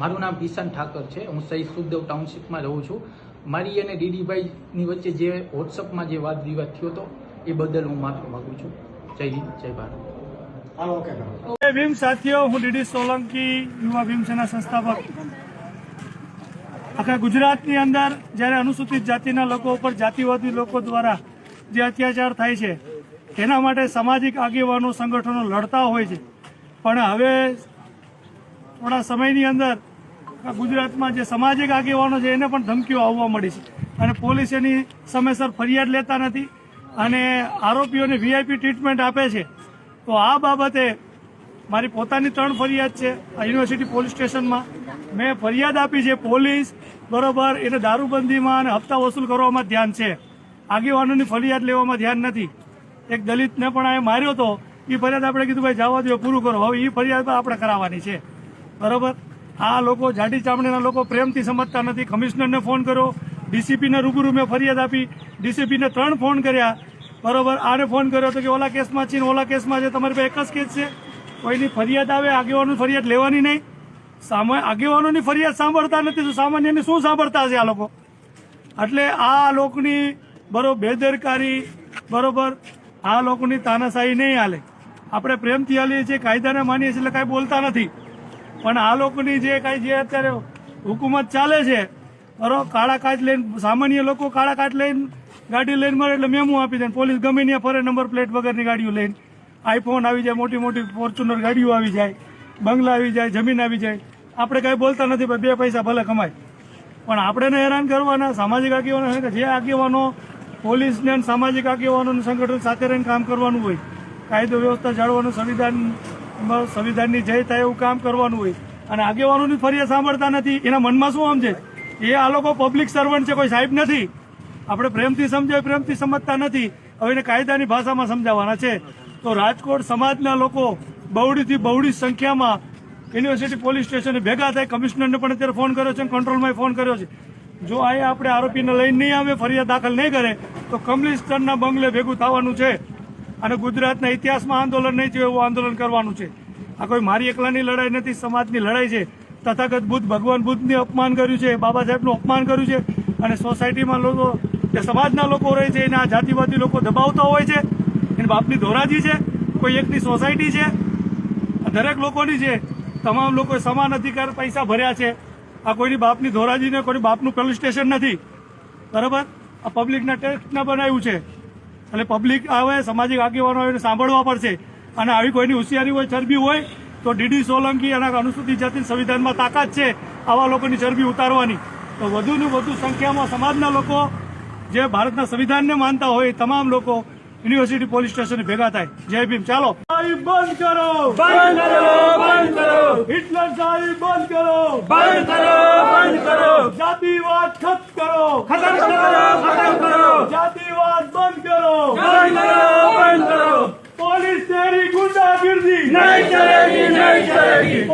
મારું નામ કિશન ઠાકર છે. હું સહી સુખદેવ ટાઉનશીપમાં રહું છું. મારી અને ડીડીભાઈની વચ્ચે જે વોટ્સઅપમાં જે વાદ વિવાદ થયો હતો એ બદલ હું માફી માગું છું. જય હિન્દ જય ભારત. હાલો ઓકે કરો ભીમ સાથીઓ હું ડીડી સોલંકી યુવા ભીમસેના સંસ્થાપક. આખા ગુજરાતની અંદર જ્યારે અનુસૂચિત જાતિના લોકો ઉપર જાતિવાદી લોકો દ્વારા જે અત્યાચાર થાય છે તેના માટે સામાજિક આગેવાનો સંગઠનો લડતા હોય છે. પણ હવે થોડા સમયની અંદર ગુજરાતમાં જે સામાજિક આગેવાનો છે, એને પણ ધમકીઓ આવવા મળી છે. અને પોલીસ એની સમયસર ફરિયાદ લેતા નથી અને આરોપીઓને વીઆઈપી ટ્રીટમેન્ટ આપે છે. તો આ બાબતે મારી પોતાની ત્રણ ફરિયાદ છે, આ યુનિવર્સિટી પોલીસ સ્ટેશનમાં. મેં ફરિયાદ આપી છે પોલીસ, બરોબર, એને દારૂબંધીમાં અને હપ્તા વસૂલ કરવામાં ધ્યાન છે. આગેવાનોની ફરિયાદ લેવામાં ધ્યાન નથી. એક દલિતને પણ આ માર્યો હતો એ ફરિયાદ આપણે કીધું, ભાઈ, જવા દો પૂરું કરો. હવે એ ફરિયાદ પણ આપણે કરાવવાની છે. બરોબર? આ લોકો જાડી ચામડીના લોકો પ્રેમથી સમજતા નથી. કમિશનરને ફોન કર્યો. ડીસીપીને રૂબરૂ મેં ફરિયાદ આપી. ડીસીપીને ત્રણ ફોન કર્યા. બરોબર, આને ફોન કર્યો તો કે ઓલા કેસમાં છે ઓલા કેસમાં છે. તમારી પાસે એક જ કેસ છે. કોઈની ફરિયાદ આવે આગેવાનો ફરિયાદ લેવાની નહીં. સામે, આગેવાનોની ફરિયાદ સાંભળતા નથી તો સામાન્યની શું સાંભળતા હશે આ લોકો? એટલે આ લોકોની બરોબર બેદરકારી, બરોબર, આ લોકોની તાનાશાહી નહીં હાલે. આપણે પ્રેમથી હાલીએ છીએ, કાયદાને માનીએ છીએ, એટલે કાંઈ બોલતા નથી. પણ આ લોકોની જે કાંઈ જે અત્યારે હુકુમત ચાલે છે બરો કાળા કાચ લઈને, સામાન્ય લોકો કાળા કાચ લઈને ગાડી લઈને મળે એટલે મેમો આપી દે પોલીસ ગમે ત્યાં ફરે, નંબર પ્લેટ વગરની ગાડીઓ લઈને. આઈફોન આવી જાય, મોટી મોટી ફોર્ચ્યુનર ગાડીઓ આવી જાય, બંગલા આવી જાય, જમીન આવી જાય. આપણે કાંઈ બોલતા નથી ભાઈ બે પૈસા ભલે કમાય. પણ આપણે હેરાન કરવાના સામાજિક આગેવાનો જે આગેવાનો પોલીસને સામાજિક આગેવાનોનું સંગઠન સાથે રહીને કામ કરવાનું હોય, કાયદો વ્યવસ્થા જાળવવાનું, સંવિધાન સંવિધાનની જય થાય એવું કામ કરવાનું હોય. અને આગેવાનોની ફરિયાદ સાંભળતા નથી. એના મનમાં શું સમજે એ આ લોકો પબ્લિક સર્વન્ટ છે, કોઈ સાહેબ નથી. આપણે પ્રેમથી સમજાય, પ્રેમથી સમજતા નથી. હવે એને કાયદાની ભાષામાં સમજાવવાના છે. તો રાજકોટ સમાજના લોકો બહુડીથી બહુડી સંખ્યામાં યુનિવર્સિટી પોલીસ સ્ટેશને ભેગા થાય. કમિશનરને પણ અત્યારે ફોન કર્યો છે અને કંટ્રોલમાં ફોન કર્યો છે. જો અહીંયા આપણે આરોપીને લઈને નહીં આવે, ફરિયાદ દાખલ નહીં કરે, તો કમલિસ્ટરના બંગલે ભેગું થવાનું છે. અને ગુજરાતના ઇતિહાસમાં આંદોલન નહીં થયું એવું આંદોલન કરવાનું છે. આ કોઈ મારી એકલાની લડાઈ નથી, સમાજની લડાઈ છે. તથાગત બુદ્ધ ભગવાન બુદ્ધને અપમાન કર્યું છે, બાબા સાહેબનું અપમાન કર્યું છે અને સોસાયટીમાં લોકો, જે સમાજના લોકો રહે છે, એને આ જાતિવાદી લોકો દબાવતા હોય છે. એની બાપની ધોરાજી છે, કોઈ એકની સોસાયટી છે. દરેક લોકોની છે. તમામ લોકોએ સમાન અધિકાર પૈસા ભર્યા છે. આ કોઈની બાપની ધોરાજી ને કોઈની બાપનું પોલીસ સ્ટેશન નથી. બરાબર? આ પબ્લિકના ટેક્સના બનાવ્યું છે. એટલે પબ્લિક આવે, સામાજિક આગેવાનો આવે સાંભળવા પડશે. અને આવી કોઈની હોશિયારી હોય, ચરબી હોય, તો ડીડી સોલંકી અને અનુસૂચિત જાતિ સંવિધાનમાં તાકાત છે આવા લોકોની ચરબી ઉતારવાની. તો વધુને વધુ સંખ્યામાં સમાજના લોકો જે ભારતના સંવિધાનને માનતા હોય તમામ લોકો યુનિવર્સિટી પોલીસ સ્ટેશન ભેગા થાય. જય ભીમ. ચાલો. બંધ કરો. બંધ કરો બંધ કરો. હિટલર સાહેબ બંધ કરો. બંધ કરો બંધ કરો. જાતિવાદ ખત કરો. ખતમ કરો ખતમ કરો. જાતિવાદ બંધ કરો. બંધ કરો બંધ કરો. પોલીસ તેરી ગુંડાગીર્દી નહીં ચલેગી નહીં ચલેગી.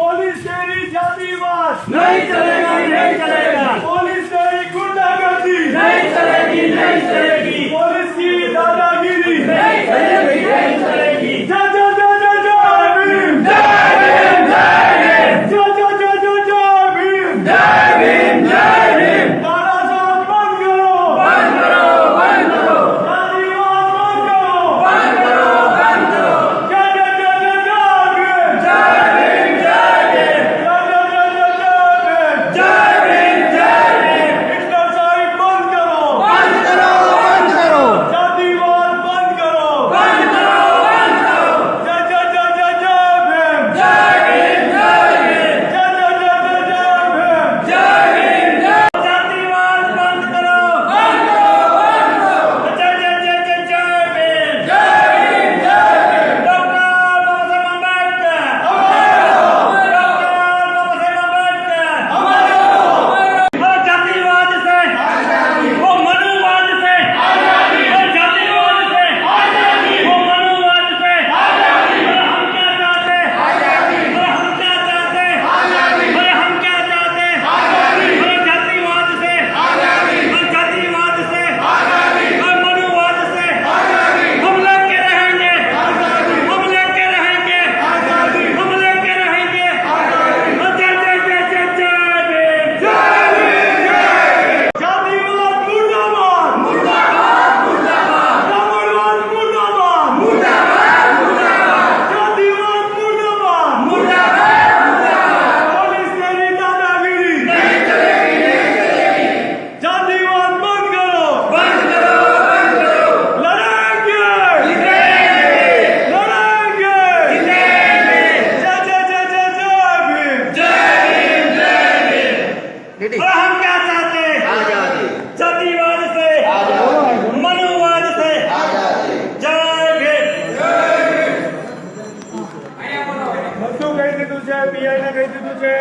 દીધું છે.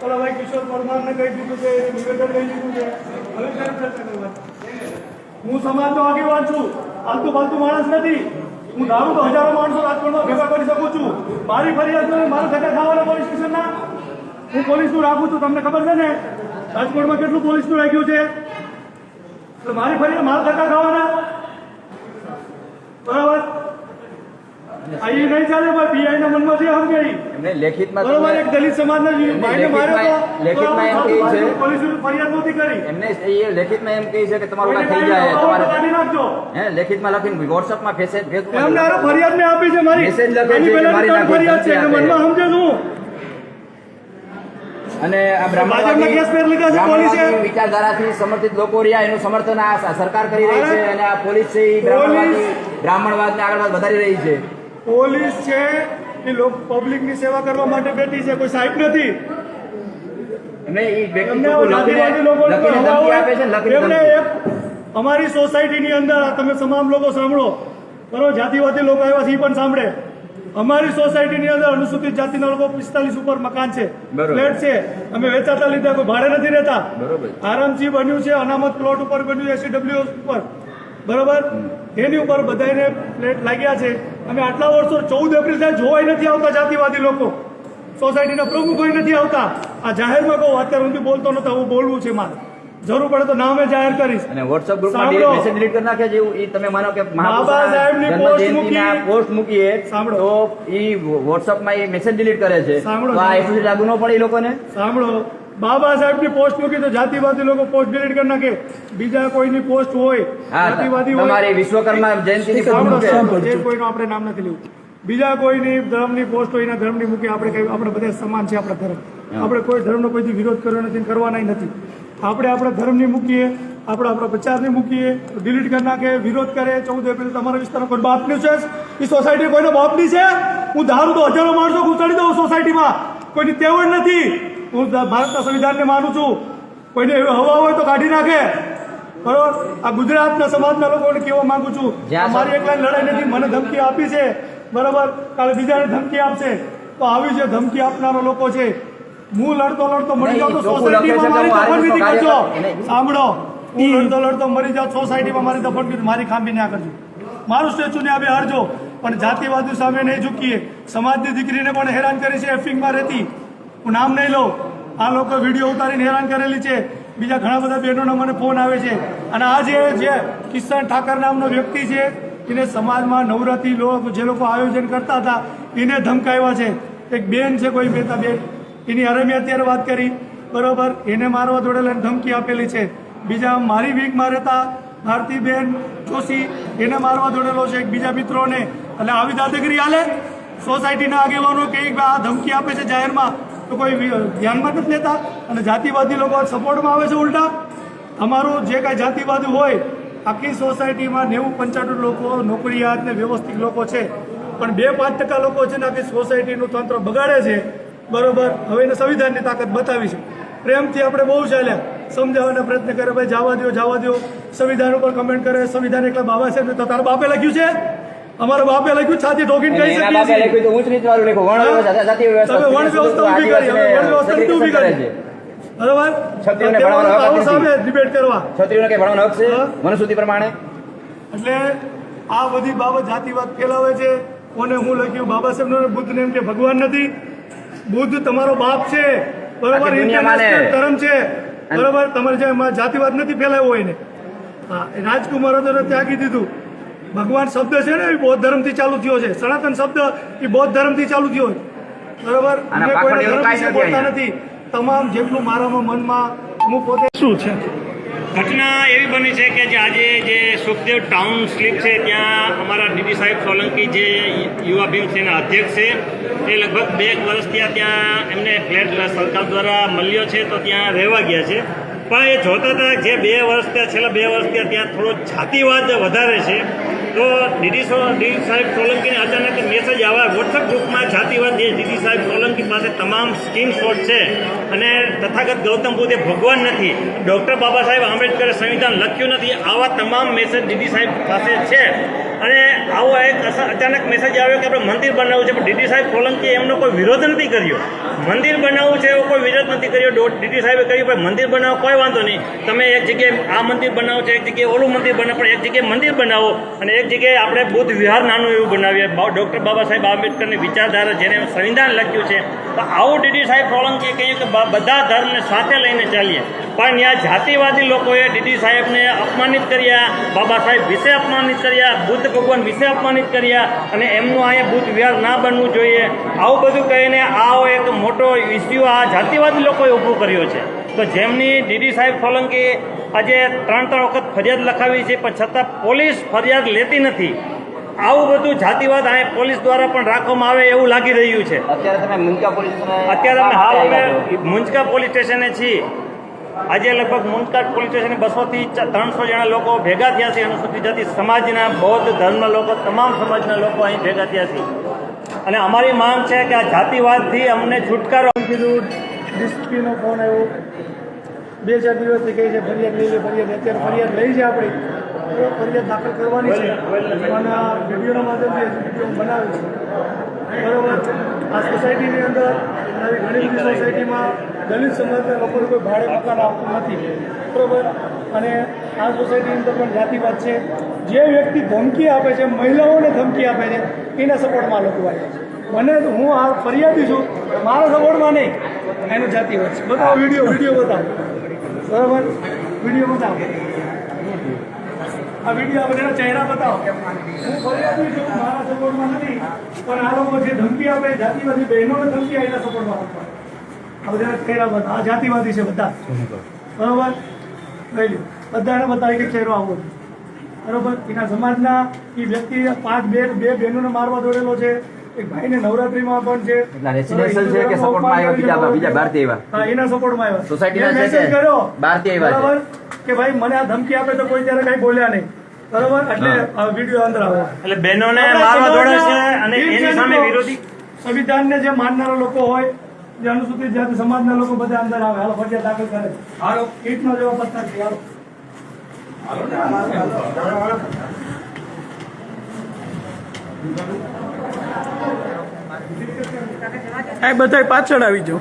પેલા ભાઈ કિશોર પરમાર ને કહી દીધું છે નિવેદન કહી દીધું છે. હવે કેમ ચર્ચા કરવાની હું સમાજનો આગેવાન છું. આલતુ ફાલતુ માણસ નથી. હું ધારું તો હજારો માણસો રાજકોટમાં ભેગા કરી શકું છું. મારી ફરિયાદ મારા ધક્કા ખાવાના પોલીસ સ્ટેશનના હું પોલીસનું રાખું છું, તમને ખબર છે ને? રાજકોટમાં કેટલું પોલીસનું રાખ્યું છે? મારી ફરિયાદ મારા ધક્કા ખાવાના? બરાબર? આ નહીં ચાલે ભાઈ. બીઆઈ ના મનમાં છે હમ ગઈ એમને લેખિતમાં બરોબર એક દલિત સમાજના ભાઈને માર્યો તો લેખિતમાં એમ કહે છે. પોલીસ ફરિયાદ નહોતી કરી. એમને એ લેખિતમાં એમ કહે છે કે તમારું કાંઈ થઈ જાય તમારે કાઢી નાખજો. હે લેખિતમાં લખીને વોટ્સઅપમાં મેસેજ એમને આરો ફરિયાદ મે આપી છે મારી. મેસેજ લખે છે મારી ફરિયાદ છે એટલે મનમાં સમજે છું અને આ. બ્રાહ્મણવાદી વિચારધારાથી સમર્થિત લોકો રહ્યા એનું સમર્થન આ સરકાર કરી રહી છે અને આ પોલીસ છે એ બ્રાહ્મણવાદી બ્રાહ્મણવાદને આગળ વધારી રહી છે. પોલીસ છે એ પબ્લિક પબ્લિકની સેવા કરવા માટે બેઠી છે કોઈ સાઈટ નથી. ને અમારી સોસાયટીની અંદર તમે તમામ લોકો સાંભળો. બરોબર જાતિવાદી લોકો આવ્યા છે એ પણ સાંભળે. અમારી સોસાયટીની અંદર અનુસૂચિત જાતિના લોકો પિસ્તાલીસ ઉપર મકાન છે. ફ્લેટ છે. અમે વેચાતા લીધા કોઈ ભાડે નથી રહેતા. આરામથી બન્યું છે અનામત પ્લોટ ઉપર બન્યું એસીડબ્લ્યુ ઉપર. બરોબર? એની ઉપર બધાને ફ્લેટ લાગ્યા છે. અમે આટલા વર્ષો ચૌદ એપ્રિલ થાય જોવાય નથી આવતા જાતિવાદી લોકો. સોસાયટીના પ્રમુખ હોય નથી આવતા. આ જાહેરમાં કહું અત્યારે હું બોલતો નતો હું બોલવું છે મારે. જરૂર પડે તો નામે જાહેર કરીશ. અને વોટ્સઅપ ગ્રુપમાં મેસેજ ડિલીટ કરી નાખ્યા જેવું એ તમે માનો કે બાબા સાહેબની પોસ્ટ મૂકી. પોસ્ટ મૂકીએ સાંભળો. તો એ વોટ્સઅપમાં એ મેસેજ ડિલીટ કરે છે. સાંભળો. આ એટલું લાગુ ન પડે એ લોકોને? સાંભળો. બાબા સાહેબની પોસ્ટ મૂકી તો જાતિવાદી લોકો પોસ્ટ ડિલીટ કરી નાખે. બીજા કોઈની પોસ્ટ હોય જાતિવાદી હોય વિશ્વકર્મા જયંતિની પોસ્ટ સાંભળો મૂકે. સાંભળો જે કોઈનું આપણે નામ નથી લેવું. બીજા કોઈની ધર્મની પોસ્ટ હોય એના ધર્મની મૂકી આપણે કઈ આપણે બધા સમાન છે આપણા ધર્મ. આપણે કોઈ ધર્મનો કોઈથી વિરોધ કર્યો નથી કરવાના નથી. આપણે આપણા ધર્મની મૂકીએ આપણે આપણા પ્રચારની મૂકીએ ડિલીટ કરી નાખે વિરોધ કરે. ચૌદ એપ્રિલ તમારા વિસ્તારમાં કોઈ બાપની છે? એ સોસાયટી કોઈનો બાપની છે? હું ધારું તો હજારો માણસો ઘૂસાડી દઉં સોસાયટીમાં કોઈની તેવડ નથી. હું ભારતના સંવિધાનને માનું છું. કોઈને એવી હવા હોય તો કાઢી નાખે. બરોબર? આ ગુજરાતના સમાજના લોકોને કહેવા માંગુ છું. મારી એકલા લડાઈ નથી મને ધમકી આપી છે. બરાબર? કાલે બીજાને ધમકી આપશે. તો આવી જે ધમકી આપનારો લોકો છે. હું લડતો લડતો મરી જાઉં તો સોસાયટીમાં મારી કરજો. સાંભળો. હું લડતો લડતો મરી જાઉં સોસાયટીમાં મારી દફન વિધિ મારી ખાંભી ના કરજો. મારું સ્ટેચ્યુ ને બે હરજો. પણ જાતિવાદી સામે નહીં ઝૂકીએ. સમાજની દીકરીને પણ હેરાન કરી છે એફિંગમાં રહેતી. હું નામ નહીં લઉં. આ લોકો વીડિયો ઉતારીને હેરાન કરેલી છે. બીજા ઘણા બધા બહેનોના મને ફોન આવે છે. અને આ જે કિશન ઠાકર નામનો વ્યક્તિ છે, એને સમાજમાં નવરાત્રી લોકો જે લોકો આયોજન કરતા હતા, એને ધમકાવ્યા છે. એક બેન છે કોઈ બેતા બેન, એની અરે અત્યારે વાત કરી. બરોબર, એને મારવા દોડેલા એને ધમકી આપેલી છે. બીજા મારી વીકમાં રહેતા ભારતીબેન જોશી, એને મારવા દોડેલો છે એક બીજા મિત્રોને. એટલે આવી દાદાગીરી હાલે? સોસાયટીના આગેવાનો કે આ ધમકી આપે છે જાહેરમાં? તો કોઈ ધ્યાનમાં નથી લેતા અને જાતિવાદી લોકો સપોર્ટમાં આવે છે ઉલટા. અમારું જે કાંઈ જાતિવાદી હોય, આખી સોસાયટીમાં નેવું પંચાણું લોકો નોકરિયાત ને વ્યવસ્થિત લોકો છે. પણ બે પાંચ ટકા લોકો છે ને આખી સોસાયટીનું તંત્ર બગાડે છે. બરોબર? હવે એને સંવિધાનની તાકાત બતાવી છે. પ્રેમથી આપણે બહુ ચાલ્યા. સમજાવવાના પ્રયત્ન કરે ભાઈ, જવા દો જવા દો સંવિધાન ઉપર કમેન્ટ કરે, સંવિધાન એકલા બાબા સાહેબ તો તારા બાપે લખ્યું છે? અમારા બાપે લખ્યું છાતી ઠોકીને કહી શકીએ બાપે લખ્યું તો ઊંચ નીચ વાળું લખ્યું વણ જાતિ વ્યવસ્થા તમે વણ વ્યવસ્થા ઊભી કરી અમે વણ વ્યવસ્થા નથી ઊભી કરી. બરોબર? ક્ષત્રિયોને ભણવાનો હક સામે ડિબેટ કરવા. ક્ષત્રિયોને કે ભણવાનો હક છે. મનુસ્મૃતિ પ્રમાણે? એટલે આ બધી બાબત જાતિવાદ ફેલાવે છે. કોને હું લખ્યું? બાબા સાહેબ બુદ્ધ એમ કે ભગવાન નથી. બુદ્ધ તમારો બાપ છે. બરોબર? ઇન્ટરનેશનલ ધર્મ છે. બરોબર? તમારે જે જાતિવાદ નથી ફેલાવ્યો હોય ને. હા રાજકુમારો ત્યાગી દીધું. ભગવાન શબ્દ છે ને એ બૌદ્ધ ધર્મથી ચાલુ થયો છે. સનાતન શબ્દ એ બૌદ્ધ ધર્મથી ચાલુ થયો છે. બરોબર? કોઈના ધર્મ વિશે બોલતા નથી તમામ જેટલું મારામાં મનમાં હું પોતે શું છે? ઘટના એવી બની છે કે જે આજે જે સુખદેવ ટાઉન સ્લીપ છે ત્યાં અમારા ડીડી સાહેબ સોલંકી જે યુવા ભીમસેના અધ્યક્ષ છે એ લગભગ બે એક વર્ષ ત્યાં ત્યાં એમને ફ્લેટ સરકાર દ્વારા મળ્યો છે તો ત્યાં રહેવા ગયા છે. પણ એ જોતા હતા જે બે વર્ષ ત્યાં છેલ્લા બે વર્ષ ત્યાં ત્યાં થોડો છાતીવાદ વધારે છે. તો સો ડીડી સાહેબ સોલંકીને અચાનક મેસેજ આવ્યા. વોટ્સઅપ ગ્રુપમાં જાતિવાદ જે ડીડી સાહેબ સોલંકી પાસે તમામ સ્કીમ શોટ છે. અને તથાગત ગૌતમ બુદ્ધે ભગવાન નથી. ડૉક્ટર બાબા સાહેબ આંબેડકરે સંવિધાન લખ્યું નથી. આવા તમામ મેસેજ ડીડી સાહેબ પાસે છે. અને આવો એક અચાનક મેસેજ આવ્યો કે આપણે મંદિર બનાવવું છે. પણ ડીડી સાહેબ સોલંકીએ એમનો કોઈ વિરોધ નથી કર્યો. મંદિર બનાવવું છે એવો કોઈ વિરોધ નથી કર્યો. ડીડી સાહેબે કર્યું પણ મંદિર બનાવો, કોઈ વાંધો નહીં. તમે એક જગ્યાએ આ મંદિર બનાવો છો, એક જગ્યાએ ઓલું મંદિર બનાવો, પણ એક જગ્યાએ મંદિર બનાવો અને એક જગ્યાએ આપણે બુદ્ધ વિહાર નાનું એવું બનાવીએ. ડૉક્ટર બાબા સાહેબ આંબેડકરની વિચારધારા જેને સંવિધાન લખ્યું છે. તો આવું ડીડી સાહેબ સોલંકીએ કહ્યું કે બધા ધર્મને સાથે લઈને ચાલીએ. પણ ત્યાં જાતિવાદી લોકોએ ડીડી સાહેબને અપમાનિત કર્યા બાબા સાહેબ વિશે અપમાનિત કર્યા બુદ્ધ ભગવાન વિશે અપમાનિત કર્યા અને એમનું અહીંયા બુદ્ધ વિહાર ના બનવું જોઈએ. આવું બધું કહીને આવો એક મોટો ઇસ્યુ આ જાતિવાદી લોકોએ ઊભો કર્યો છે. તો જેમની ડીડી સાહેબ સોલંકી આજે ત્રણ ત્રણ વખત ફરિયાદ લખાવી છે પણ છતાં પોલીસ ફરિયાદ લેતી નથી. આવું બધું જાતિવાદ અહીંયા પોલીસ દ્વારા પણ રાખવામાં આવે એવું લાગી રહ્યું છે. અત્યારે તમે મુંકા પોલીસ અત્યારે અમે હાલ અમે મુંજકા પોલીસ સ્ટેશને છીએ. આજે લગભગ મુંજકા પોલીસ સ્ટેશને બસોથી ત્રણસો જણા લોકો ભેગા થયા છે. અનુસૂચિત જાતિ સમાજના બૌદ્ધ ધર્મના લોકો તમામ સમાજના લોકો અહીં ભેગા થયા છે. અને અમારી માંગ છે કે આ જાતિવાદથી અમને છુટકારો કીધું ડીસીપીનો ફોન આવ્યો. બે ચાર દિવસથી કહે છે ફરિયાદ લઈ લે ફરિયાદ. અત્યારે ફરિયાદ લઈ છે આપણી. ફરિયાદ દાખલ કરવાની છે. અને વિડીયોના માધ્યમથી વીડિયો છે. બરોબર. આ સોસાયટીની અંદર આવી ઘણી બધી સોસાયટીમાં દલિત સમાજના લોકોને કોઈ ભાડે મકાન આપતું નથી. બરોબર? અને આ સોસાયટીની અંદર પણ જાતિવાદ છે. જે વ્યક્તિ ધમકી આપે છે, મહિલાઓને ધમકી આપે છે, એના સપોર્ટમાં લોકો આવે છે. મને હું આ ફરિયાદી છું મારા સપોર્ટમાં નહીં. એનો જાતિવાદ છે. બતાવો, વીડિયો વીડિયો બતાવો. બરાબર? વીડિયો બતાવો. વીડિયો આ બધાના ચહેરા બતાવો. હું ફરિયાદી છું, મારા સપોર્ટમાં નથી, પણ આ લોકો જે ધમકી આપે, જાતિવાદી બહેનોને ધમકી એના સપોર્ટમાં આપવા આ બધા ચહેરા બતાવ. આ જાતિવાદી છે બધા. બરાબર? લઈ બધાને બતાવી કે ચહેરો આવો છે. બરોબર? એના સમાજના એ વ્યક્તિ, પાંચ બે બે બહેનોને મારવા દોડેલો છે. એક ભાઈને નવરાત્રીમાં પણ છે. એટલા residential છે કે support આવ્યા બીજા- બીજા બહારથી આવ્યા? હા એના સપોર્ટમાં આવ્યા. સોસાયટીના કે કર્યો બહારથી આવ્યા બરાબર? કે ભાઈ મને આ ધમકી આપે તો કોઈ ત્યારે કઈ બોલ્યા નહીં. બરોબર? એટલે વીડિયો અંદર આવે. એટલે બહેનોને મારવા દોડે છે અને એની સામે વિરોધી સંવિધાનને જે માનનારા લોકો હોય જે અનુસૂચિત જાતિ સમાજના લોકો બધા અંદર આવે. હાલો ફરિયાદ દાખલ કરે. હાલો ઈટનો જેવો પત્તા છે. હાલો. આ બધા પાછળ આવી જાઓ.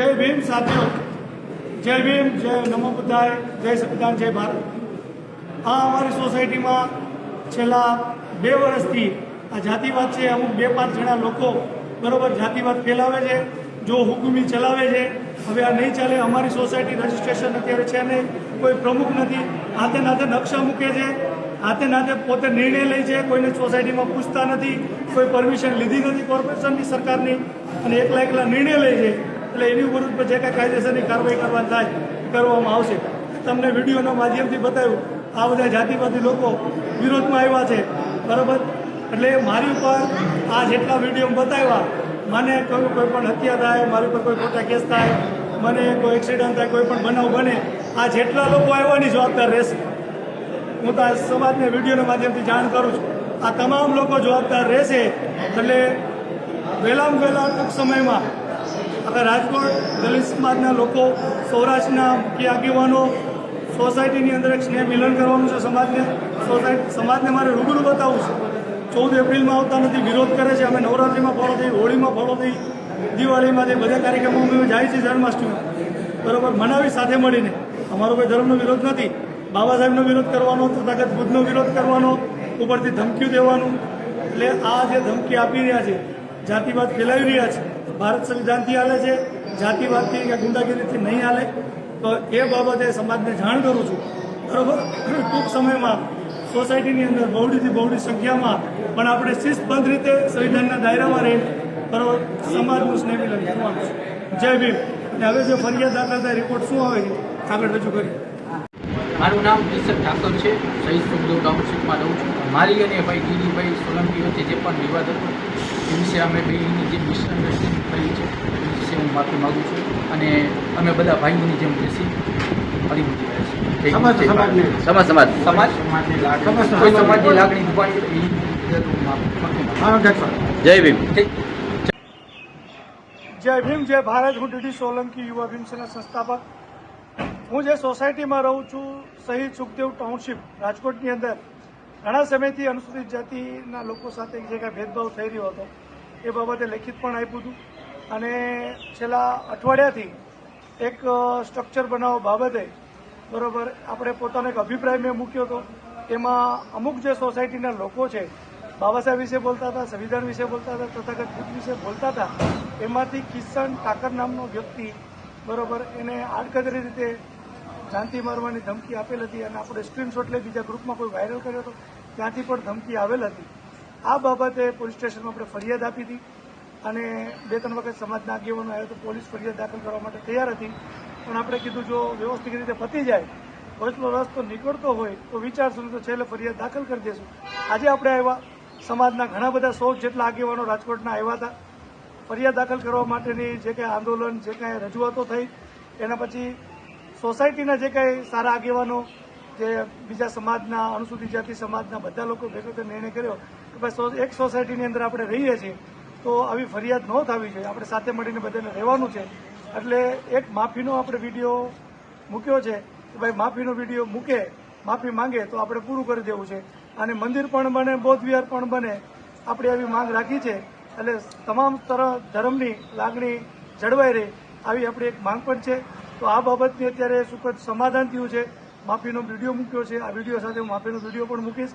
જય ભીમ, સાથીઓ. જય ભીમ, જય નમો બુદ્ધાય જય સંવિધાન જય ભારત. આ અમારી સોસાયટીમાં છેલ્લા બે વર્ષથી આ જાતિવાદ છે. અમુક બે પાંચ જણા લોકો બરોબર જાતિવાદ ફેલાવે છે, જો હુકુમી ચલાવે છે. હવે આ નહીં ચાલે. અમારી સોસાયટી રજીસ્ટ્રેશન અત્યારે છે નહીં. કોઈ પ્રમુખ નથી. હાથે નાથે નકશા મૂકે છે, હાથે નાથે પોતે નિર્ણય લે છે, કોઈને સોસાયટીમાં પૂછતા નથી, કોઈ પરમિશન લીધી નથી કોર્પોરેશનની સરકારની અને એકલા એકલા નિર્ણય લે છે, એટલે એની વિરુદ્ધ જે કાંઈ કાયદેસરની કાર્યવાહી કરવાની થાય, કરવામાં આવશે. તમને વિડીયોના માધ્યમથી બતાવ્યું, આ બધા જાતિવાદી લોકો વિરોધમાં આવ્યા છે, બરાબર? એટલે મારી ઉપર આ જેટલા વીડિયો બતાવ્યા, મને કોઈ કોઈ પણ હત્યા થાય, મારી ઉપર કોઈ ખોટા કેસ થાય, મને કોઈ એક્સિડન્ટ થાય, કોઈ પણ બનાવ બને આ જેટલા લોકો આવવાની જવાબદાર રહેશે. હું તો આ સમાજને વિડીયોના માધ્યમથી જાણ કરું છું. આ તમામ લોકો જવાબદાર રહેશે. એટલે વહેલામાં વહેલા ટૂંક સમયમાં આપણે રાજકોટ દલિત સમાજના લોકો, સૌરાષ્ટ્રના મુખ્ય આગેવાનો, સોસાયટીની અંદર એક સ્નેહ મિલન કરવાનું છે સમાજને. સોસાયટી સમાજને મારે રૂબરૂ બતાવવું છે. ચૌદ એપ્રિલમાં આવતા નથી, વિરોધ કરે છે. અમે નવરાત્રિમાં ફોલો થઈ, હોળીમાં ફળો થઈ, દિવાળીમાં જે બધા કાર્યક્રમો અમે જાય છે જન્માષ્ટમી બરાબર? મનાવી સાથે મળીને. અમારો કોઈ ધર્મનો વિરોધ નથી. બાબા સાહેબનો વિરોધ કરવાનો, તથાગત બુદ્ધનો વિરોધ કરવાનો, ઉપરથી ધમકીઓ દેવાનું. એટલે આ જે ધમકી આપી રહ્યા છે, જાતિવાદ ફેલાવી રહ્યા છે, ભારત સંવિધાનથી હાલે છે, જાતિવાદથી કે ગુંડાગીરીથી નહીં હાલે, તો એ બાબતે સમાજને જાણ કરું છું. બરોબર? ટૂંક સમયમાં સોસાયટીની અંદર બહુડીથી બહુડી સંખ્યામાં પણ આપણે શિસ્તબદ્ધ રીતે સંવિધાનના દાયરામાં રહીને બરોબર સમાજનું સ્નેહ મિલન કરવાનું છે. જય ભીમ. અને હવે જે ફરિયાદ થાય રિપોર્ટ શું આવે છે? આગળ રજૂ કરી મારું નામ કિશન ઠાકર છે. શહીદ સુખદેવ ટાઉનશીપમાં રહું છું. મારી અને ભાઈ દીદીભાઈ સોલંકી વચ્ચે જે પણ વિવાદ હતો એ વિશે અમે બેની જે મિસઅન્ડરસ્ટેન્ડિંગ થઈ છે એ વિશે હું માફી માગું છું અને અમે બધા ભાઈઓની જેમ બેસી છે સમાજ સમાજ. સમાજ સમાજ. કોઈ સમાજની લાગણી. દુભાણી જય ભીમ. જય ભીમ. જય ભારત. હું ડીડી સોલંકી યુવા ભીમસેના સંસ્થાપક. હું જે સોસાયટીમાં રહું છું, શહીદ સુખદેવ ટાઉનશીપ, રાજકોટની અંદર, ઘણા સમયથી અનુસૂચિત જાતિના લોકો સાથે જે કાંઈ ભેદભાવ થઈ રહ્યો હતો, એ બાબતે લેખિત પણ આપ્યું હતું. અને છેલ્લા અઠવાડિયાથી એક સ્ટ્રક્ચર બનાવવા બાબતે બરોબર આપણે પોતાનો એક અભિપ્રાય મેં મૂક્યો હતો. એમાં અમુક જે સોસાયટીના લોકો છે બાબા સાહેબ વિશે બોલતા હતા, સંવિધાન વિશે બોલતા હતા, તથાગત બુદ્ધ વિશે બોલતા હતા, એમાંથી કિશન ઠાકર નામનો વ્યક્તિ બરોબર એને આડકતરી રીતે જાનથી મારવાની ધમકી આપેલ હતી અને આપણે સ્ક્રીનશોટ લઈ બીજા ગ્રુપમાં કોઈ વાયરલ કર્યો હતો ત્યાંથી પણ ધમકી આવેલ હતી. આ બાબતે પોલીસ સ્ટેશનમાં આપણે ફરિયાદ આપી હતી અને બે ત્રણ વખત સમાજના આગેવાનો આવ્યો તો પોલીસ ફરિયાદ દાખલ કરવા માટે તૈયાર હતી. પણ આપણે કીધું જો વ્યવસ્થિત રીતે પતી જાય, વચલો રસ્તો નીકળતો હોય તો વિચારશું તો છેલ્લે ફરિયાદ દાખલ કરી દેશું. આજે આપણે આવ્યા, સમાજના ઘણા બધા સો જેટલા આગેવાનો રાજકોટના આવ્યા હતા. ફરિયાદ દાખલ કરવા માટેની જે કાંઈ આંદોલન, જે કાંઈ રજૂઆતો થઈ, એના પછી સોસાયટીના જે કંઈ સારા આગેવાનો, જે બીજા સમાજના, અનુસૂચિત જાતિ સમાજના બધા લોકો ભેગો થઈને નિર્ણય કર્યો કે ભાઈ એક સોસાયટીની અંદર આપણે રહીએ છીએ, તો આવી ફરિયાદ ન થવી જોઈએ આપણે સાથે મળીને બધાને રહેવાનું છે. એટલે એક માફીનો આપણે વીડિયો મૂક્યો છે કે ભાઈ માફીનો વીડિયો મૂકે, માફી માંગે તો આપણે પૂરું કરી દેવું છે. અને મંદિર પણ બને બૌદ્ધ વિહાર પણ બને, આપણે આવી માંગ રાખી છે. એટલે તમામ તરફ ધર્મની લાગણી જળવાઈ રહે, આવી આપણી એક માંગ પણ છે. તો આ બાબતની અત્યારે સુખદ સમાધાન થયું છે. માફીનો વીડિયો મૂક્યો છે. આ વીડિયો સાથે હું માફીનો વીડિયો પણ મૂકીશ.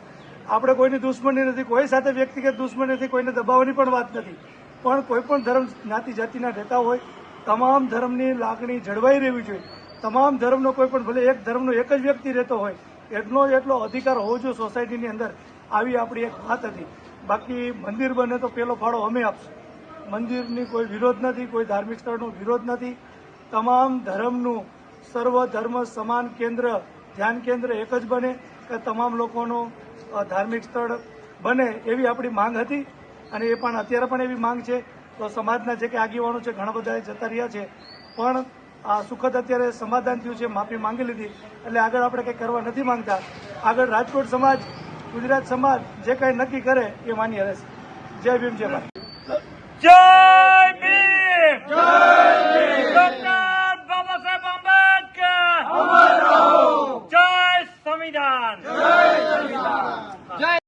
આપણે કોઈની દુશ્મની નથી, કોઈ સાથે વ્યક્તિગત દુશ્મની નથી, કોઈને દબાવવાની પણ વાત નથી. પણ કોઈપણ ધર્મ જ્ઞાતિ જાતિના રહેતા હોય, તમામ ધર્મની લાગણી જળવાઈ રહેવી જોઈએ. તમામ ધર્મનો કોઈ પણ ભલે એક ધર્મનો એક જ વ્યક્તિ રહેતો હોય, એટલો એટલો અધિકાર હોવો જોઈએ સોસાયટીની અંદર. આવી આપણી એક વાત હતી. બાકી મંદિર બને તો પેલો ફાળો અમે આપશું. મંદિરની કોઈ વિરોધ નથી, કોઈ ધાર્મિક સ્થળનો વિરોધ નથી. તમામ ધર્મનું સર્વ ધર્મ સમાન કેન્દ્ર, ધ્યાન કેન્દ્ર એક જ બને કે તમામ લોકોનું ધાર્મિક સ્થળ બને એવી આપણી માંગ હતી અને એ પણ અત્યારે પણ એવી માંગ છે. તો સમાજના જે કે આગેવાનો છે, ઘણા બધા જતા રહ્યા છે. પણ આ સુખદ અત્યારે સમાધાન થયું છે, માફી માંગી લીધી. એટલે આગળ આપણે કંઈ કરવા નથી માંગતા. આગળ રાજકોટ સમાજ, ગુજરાત સમાજ જે કંઈ નક્કી કરે એ માન્ય રહેશે. જય ભીમ, જય ભારત. જય ભીમ! જય આંબેડકર જય સંવિધાન